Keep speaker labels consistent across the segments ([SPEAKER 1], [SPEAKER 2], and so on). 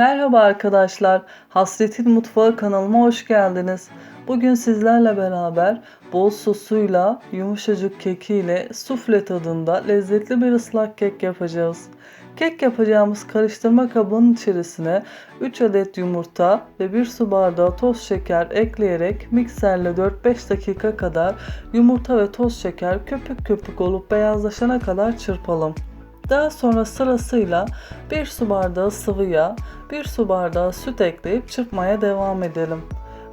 [SPEAKER 1] Merhaba arkadaşlar. Hasretin Mutfağı kanalıma hoş geldiniz. Bugün sizlerle beraber bol sosuyla, yumuşacık kekiyle sufle tadında lezzetli bir ıslak kek yapacağız. Kek yapacağımız karıştırma kabının içerisine 3 adet yumurta ve 1 su bardağı toz şeker ekleyerek mikserle 4-5 dakika kadar yumurta ve toz şeker köpük köpük olup beyazlaşana kadar çırpalım. Daha sonra sırasıyla 1 su bardağı sıvı yağ, 1 su bardağı süt ekleyip çırpmaya devam edelim.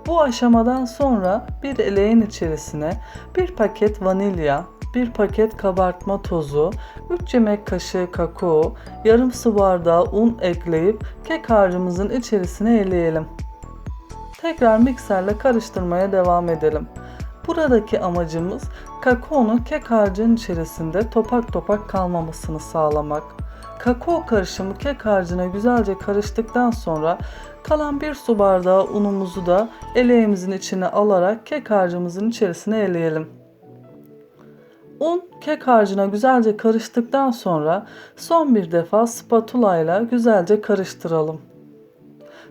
[SPEAKER 1] Bu aşamadan sonra bir eleğin içerisine 1 paket vanilya, 1 paket kabartma tozu, 3 yemek kaşığı kakao, yarım su bardağı un ekleyip kek harcımızın içerisine eleyelim. Tekrar mikserle karıştırmaya devam edelim. Buradaki amacımız kakaonun kek harcının içerisinde topak topak kalmamasını sağlamak. Kakao karışımı kek harcına güzelce karıştıktan sonra kalan bir su bardağı unumuzu da eleğimizin içine alarak kek harcımızın içerisine eleyelim. Un kek harcına güzelce karıştıktan sonra son bir defa spatula ile güzelce karıştıralım.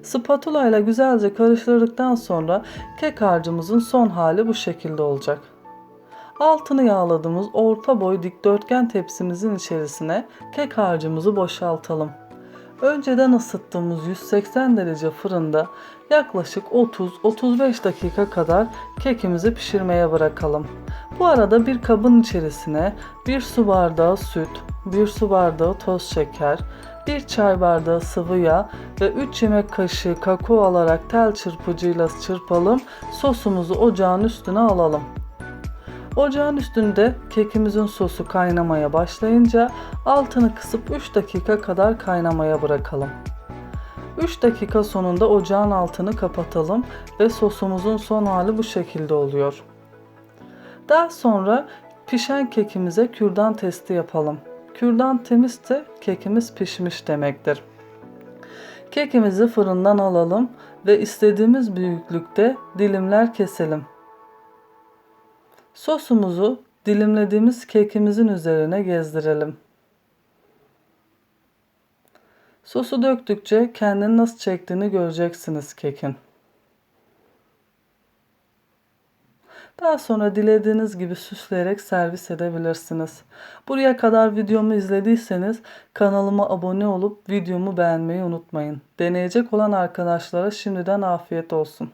[SPEAKER 1] Spatula ile güzelce karıştırdıktan sonra kek harcımızın son hali bu şekilde olacak. Altını yağladığımız orta boy dikdörtgen tepsimizin içerisine kek harcımızı boşaltalım. Önceden ısıttığımız 180 derece fırında yaklaşık 30-35 dakika kadar kekimizi pişirmeye bırakalım. Bu arada bir kabın içerisine 1 su bardağı süt, 1 su bardağı toz şeker, 1 çay bardağı sıvı yağ ve 3 yemek kaşığı kakao alarak tel çırpıcıyla çırpalım. Sosumuzu ocağın üstüne alalım. Ocağın üstünde kekimizin sosu kaynamaya başlayınca altını kısıp 3 dakika kadar kaynamaya bırakalım. 3 dakika sonunda ocağın altını kapatalım ve sosumuzun son hali bu şekilde oluyor. Daha sonra pişen kekimize kürdan testi yapalım. Kürdan temizse kekimiz pişmiş demektir. Kekimizi fırından alalım ve istediğimiz büyüklükte dilimler keselim. Sosumuzu dilimlediğimiz kekimizin üzerine gezdirelim. Sosu döktükçe kendini nasıl çektiğini göreceksiniz kekin. Daha sonra dilediğiniz gibi süsleyerek servis edebilirsiniz. Buraya kadar videomu izlediyseniz kanalıma abone olup videomu beğenmeyi unutmayın. Deneyecek olan arkadaşlara şimdiden afiyet olsun.